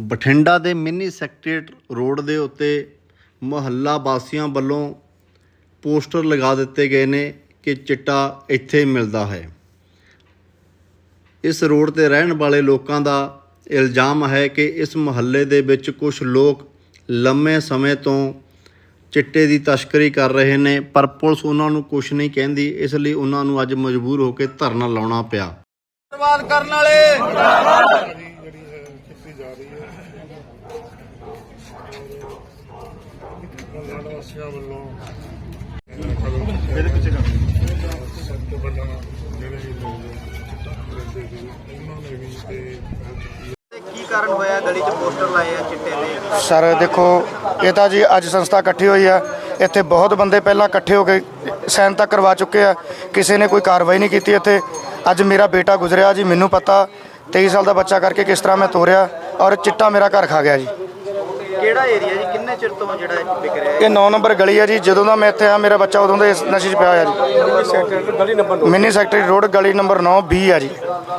ਬਠਿੰਡਾ ਦੇ mini secretariat road ਦੇ ਉੱਤੇ ਮੁਹੱਲਾ ਵਾਸੀਆਂ ਵੱਲੋਂ ਪੋਸਟਰ ਲਗਾ ਦਿੱਤੇ ਗਏ ਨੇ ਕਿ ਚਿੱਟਾ ਇੱਥੇ ਮਿਲਦਾ ਹੈ। ਇਸ ਰੋਡ ਤੇ ਰਹਿਣ ਵਾਲੇ ਲੋਕਾਂ ਦਾ ਇਲਜ਼ਾਮ ਹੈ ਕਿ ਇਸ ਮੁਹੱਲੇ ਦੇ ਵਿੱਚ ਕੁਝ ਲੋਕ ਲੰਮੇ ਸਮੇਂ ਤੋਂ ਚਿੱਟੇ ਦੀ ਤਸਕਰੀ ਕਰ ਰਹੇ ਨੇ, ਪਰ ਪੁਲਿਸ ਉਹਨਾਂ ਨੂੰ ਕੁਝ ਨਹੀਂ ਕਹਿੰਦੀ, ਇਸ ਲਈ ਉਹਨਾਂ ਨੂੰ ਅੱਜ ਮਜਬੂਰ ਹੋ ਕੇ ਧਰਨਾ ਲਾਉਣਾ ਪਿਆ। ਬਰਬਾਦ ਕਰਨ ਵਾਲੇ। ਕੀਤੀ ਜਾ ਰਹੀ ਹੈ। ਮੁਹੱਲਾ ਵਾਸੀਆਂ ਵੱਲੋਂ ਇਹਦੇ ਪਿੱਛੇ ਸਭ ਤੋਂ ਵੱਡਾ ਜਿਹੜੇ ਲੋਕ ਰਹਿੰਦੇ ਸੀ ਉਹਨਾਂ ਨੇ ਵੀ ਤੇ ਕੀ ਕਾਰਨ ਹੋਇਆ? ਗਲੀ 'ਚ ਪੋਸਟਰ ਲਾਏ ਆ ਚਿੱਟੇ ਦੇ। ਸਰ ਦੇਖੋ ਇਹ ਤਾਂ ਜੀ ਅੱਜ ਸੰਸਥਾ ਇਕੱਠੀ ਹੋਈ ਆ। ਇੱਥੇ ਬਹੁਤ ਬੰਦੇ ਪਹਿਲਾਂ ਇਕੱਠੇ ਹੋ ਕੇ ਸਾਈਨ ਤੱਕ ਕਰਵਾ ਚੁੱਕੇ ਆ। ਕਿਸੇ ਨੇ ਕੋਈ ਕਾਰਵਾਈ ਨਹੀਂ ਕੀਤੀ ਇੱਥੇ। ਅੱਜ ਮੇਰਾ ਬੇਟਾ ਗੁਜ਼ਰਿਆ ਜੀ ਮੈਨੂੰ ਪਤਾ। 23 ਸਾਲ ਦਾ ਬੱਚਾ ਕਰਕੇ ਕਿਸ ਤਰ੍ਹਾਂ ਮੈਂ ਤੋਰਿਆ ਔਰ ਚਿੱਟਾ ਮੇਰਾ ਘਰ ਖਾ ਗਿਆ ਜੀ। ਕਿਹੜਾ ਏਰੀਆ ਜੀ? ਕਿੰਨੇ ਚਿਰ ਤੋਂ ਜਿਹੜਾ ਇਹ ਵਿਕ ਰਿਹਾ ਹੈ? ਇਹ 9 ਨੰਬਰ ਗਲੀ ਹੈ ਜੀ। ਜਦੋਂ ਦਾ ਮੈਂ ਇੱਥੇ ਆ ਮੇਰਾ ਬੱਚਾ ਉਦੋਂ ਦਾ ਇਸ ਨਸ਼ੇ 'ਚ ਪਿਆ ਹੋਇਆ ਜੀ। ਮਿੰਨੀ ਸੈਕਟਰੀ ਰੋਡ ਗਲੀ ਨੰਬਰ 9 20 ਆ ਜੀ।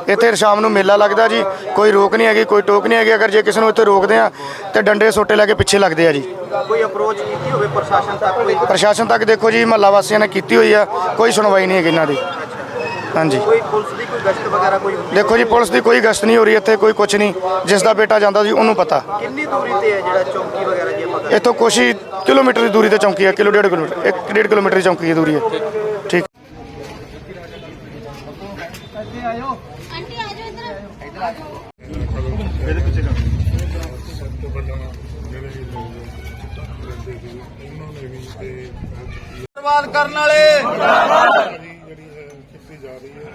ਇੱਥੇ ਸ਼ਾਮ ਨੂੰ ਮੇਲਾ ਲੱਗਦਾ ਜੀ। ਕੋਈ ਰੋਕ ਨਹੀਂ ਹੈਗੀ ਕੋਈ ਟੋਕ ਨਹੀਂ ਹੈਗੀ। ਅਗਰ ਜੇ ਕਿਸੇ ਨੂੰ ਇੱਥੇ ਰੋਕਦੇ ਆ ਤੇ ਡੰਡੇ ਸੋਟੇ ਲੈ ਕੇ ਪਿੱਛੇ ਲੱਗਦੇ ਆ ਜੀ। ਕੋਈ ਅਪਰੋਚ ਕੀਤੀ ਹੋਵੇ ਪ੍ਰਸ਼ਾਸਨ ਤੱਕ? ਕੋਈ ਪ੍ਰਸ਼ਾਸਨ ਤੱਕ ਦੇਖੋ ਜੀ ਮਹੱਲਾ ਵਾਸੀਆਂ ਨੇ ਕੀਤੀ ਹੋਈ ਆ। ਕੋਈ ਸੁਣਵਾਈ ਨਹੀਂ ਹੈਗੀ ਇਹਨਾਂ ਦੀ। ਹਾਂਜੀ। ਕੋਈ ਪੁਲਿਸ ਦੀ ਕੋਈ ਗਸ਼ਤ ਵਗੈਰਾ ਕੋਈ ਹੁੰਦੀ ਦੇਖੋ ਜੀ ਪੁਲਿਸ ਦੀ ਕੋਈ ਗਸ਼ਤ ਨਹੀਂ ਹੋ ਰਹੀ ਇੱਥੇ ਕੋਈ ਕੁਝ ਨਹੀਂ। ਜਿਸ ਦਾ ਬੇਟਾ ਜਾਂਦਾ ਸੀ ਉਹਨੂੰ ਪਤਾ। ਕਿੰਨੀ ਦੂਰੀ ਤੇ ਹੈ ਜਿਹੜਾ ਚੌਂਕੀ ਵਗੈਰਾ ਜੇ ਆਪਾਂ ਇੱਥੋਂ ਕੁਛ ਹੀ ਕਿਲੋਮੀਟਰ ਦੀ ਦੂਰੀ ਤੇ ਚੌਂਕੀ ਹੈ ਕਿਲੋ ਡੇਢ ਕਿਲੋਮੀਟਰ ਇੱਕ ਡੇਢ ਕਿਲੋਮੀਟਰ ਦੀ ਚੌਂਕੀ ਦੀ ਦੂਰੀ ਹੈ। ਠੀਕ। ਬਰਬਾਦ ਕਰਨ ਵਾਲੇ। ਜਾ ਰਹੀ ਹੈ।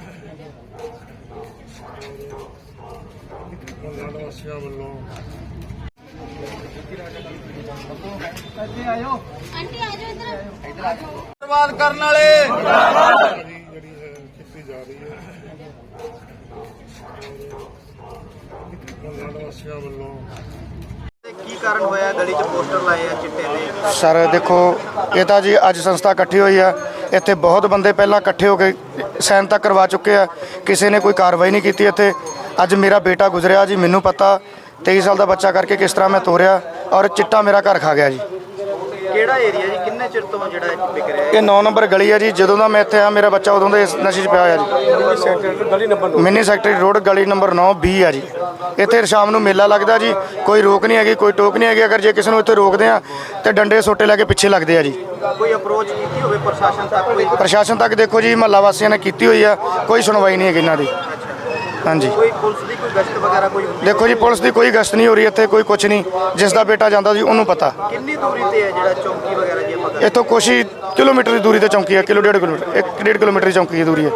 ਮੁਹੱਲਾ ਵਾਸੀਆਂ ਵੱਲੋਂ। ਆਂਟੀ ਆ ਜਾਓ ਆਂਟੀ ਆ ਜਾਓ। ਇੱਧਰ ਬਰਬਾਦ ਕਰਨ ਵਾਲੇ। ਜਿਹੜੀ ਹੈ ਕੀਤੀ ਜਾ ਰਹੀ ਹੈ। ਮੁਹੱਲਾ ਵਾਸੀਆਂ ਵੱਲੋਂ। ਕੀ ਕਾਰਨ ਹੋਇਆ? ਗਲੀ 'ਚ ਪੋਸਟਰ ਲਾਏ ਆ ਚਿੱਟੇ ਦੇ। ਸਰ ਦੇਖੋ ਇਹ ਤਾਂ ਜੀ ਅੱਜ ਸੰਸਥਾ ਇਕੱਠੀ ਹੋਈ ਆ। ਇੱਥੇ ਬਹੁਤ ਬੰਦੇ ਪਹਿਲਾਂ ਇਕੱਠੇ ਹੋ ਕੇ ਸਾਈਨ ਤੱਕ ਕਰਵਾ ਚੁੱਕੇ ਆ। ਕਿਸੇ ਨੇ ਕੋਈ ਕਾਰਵਾਈ ਨਹੀਂ ਕੀਤੀ ਇੱਥੇ। ਅੱਜ ਮੇਰਾ ਬੇਟਾ ਗੁਜ਼ਰਿਆ ਜੀ, ਮੈਨੂੰ ਪਤਾ। 23 ਸਾਲ ਦਾ ਬੱਚਾ ਕਰਕੇ ਕਿਸ ਤਰ੍ਹਾਂ ਮੈਂ ਤੋਰਿਆ। ਔਰ ਚਿੱਟਾ ਮੇਰਾ ਘਰ ਖਾ ਗਿਆ ਜੀ। ਕਿਹੜਾ ਏਰੀਆ ਜੀ? ਕਿੰਨੇ ਚਿਰ ਤੋਂ ਜਿਹੜਾ ਇਹ ਵਿਕ ਰਿਹਾ ਹੈ? ਇਹ 9 ਨੰਬਰ ਗਲੀ ਹੈ ਜੀ ਜਦੋਂ ਦਾ ਮੈਂ ਇੱਥੇ ਆ ਮੇਰਾ ਬੱਚਾ ਉਦੋਂ ਦਾ ਇਸ ਨਸ਼ੇ 'ਚ ਪਿਆ ਹੋਇਆ ਜੀ। ਮਿੰਨੀ ਸੈਕਟਰੀ ਰੋਡ ਗਲੀ ਨੰਬਰ 9 20 ਆ ਜੀ। ਇੱਥੇ ਸ਼ਾਮ ਨੂੰ ਮੇਲਾ ਲੱਗਦਾ ਜੀ ਕੋਈ ਰੋਕ ਨਹੀਂ ਹੈਗੀ ਕੋਈ ਟੋਕ ਨਹੀਂ ਹੈਗੀ। ਅਗਰ ਜੇ ਕਿਸੇ ਨੂੰ ਇੱਥੇ ਰੋਕਦੇ ਆ ਤੇ ਡੰਡੇ ਸੋਟੇ ਲੈ ਕੇ ਪਿੱਛੇ ਲੱਗਦੇ ਆ ਜੀ। ਕੋਈ ਅਪਰੋਚ ਕੀਤੀ ਹੋਵੇ ਪ੍ਰਸ਼ਾਸਨ ਤੱਕ ਕੋਈ? ਪ੍ਰਸ਼ਾਸਨ ਤੱਕ ਦੇਖੋ ਜੀ ਮਹੱਲਾ ਵਾਸੀਆਂ ਨੇ ਕੀਤੀ ਹੋਈ ਆ ਕੋਈ ਸੁਣਵਾਈ ਨਹੀਂ ਹੈਗੀ ਇਹਨਾਂ ਦੀ। ਹਾਂਜੀ। ਕੋਈ ਪੁਲਿਸ ਦੀ ਕੋਈ ਗਸ਼ਤ ਵਗੈਰਾ ਕੋਈ ਹੁੰਦੀ ਦੇਖੋ ਜੀ ਪੁਲਿਸ ਦੀ ਕੋਈ ਗਸ਼ਤ ਨਹੀਂ ਹੋ ਰਹੀ ਇੱਥੇ ਕੋਈ ਕੁਝ ਨਹੀਂ। ਜਿਸ ਦਾ ਬੇਟਾ ਜਾਂਦਾ ਸੀ ਉਹਨੂੰ ਪਤਾ। ਕਿੰਨੀ ਦੂਰੀ ਤੇ ਹੈ ਜਿਹੜਾ ਚੌਂਕੀ ਵਗੈਰਾ ਜੇ ਆਪਾਂ ਗੱਲ ਇੱਥੋਂ ਕੁਛ ਹੀ ਕਿਲੋਮੀਟਰ ਦੀ ਦੂਰੀ ਤੇ ਚੌਂਕੀ ਹੈ ਕਿਲੋ ਡੇਢ ਕਿਲੋਮੀਟਰ ਇੱਕ ਡੇਢ ਕਿਲੋਮੀਟਰ ਦੀ ਚੌਂਕੀ ਦੀ ਦੂਰੀ ਹੈ।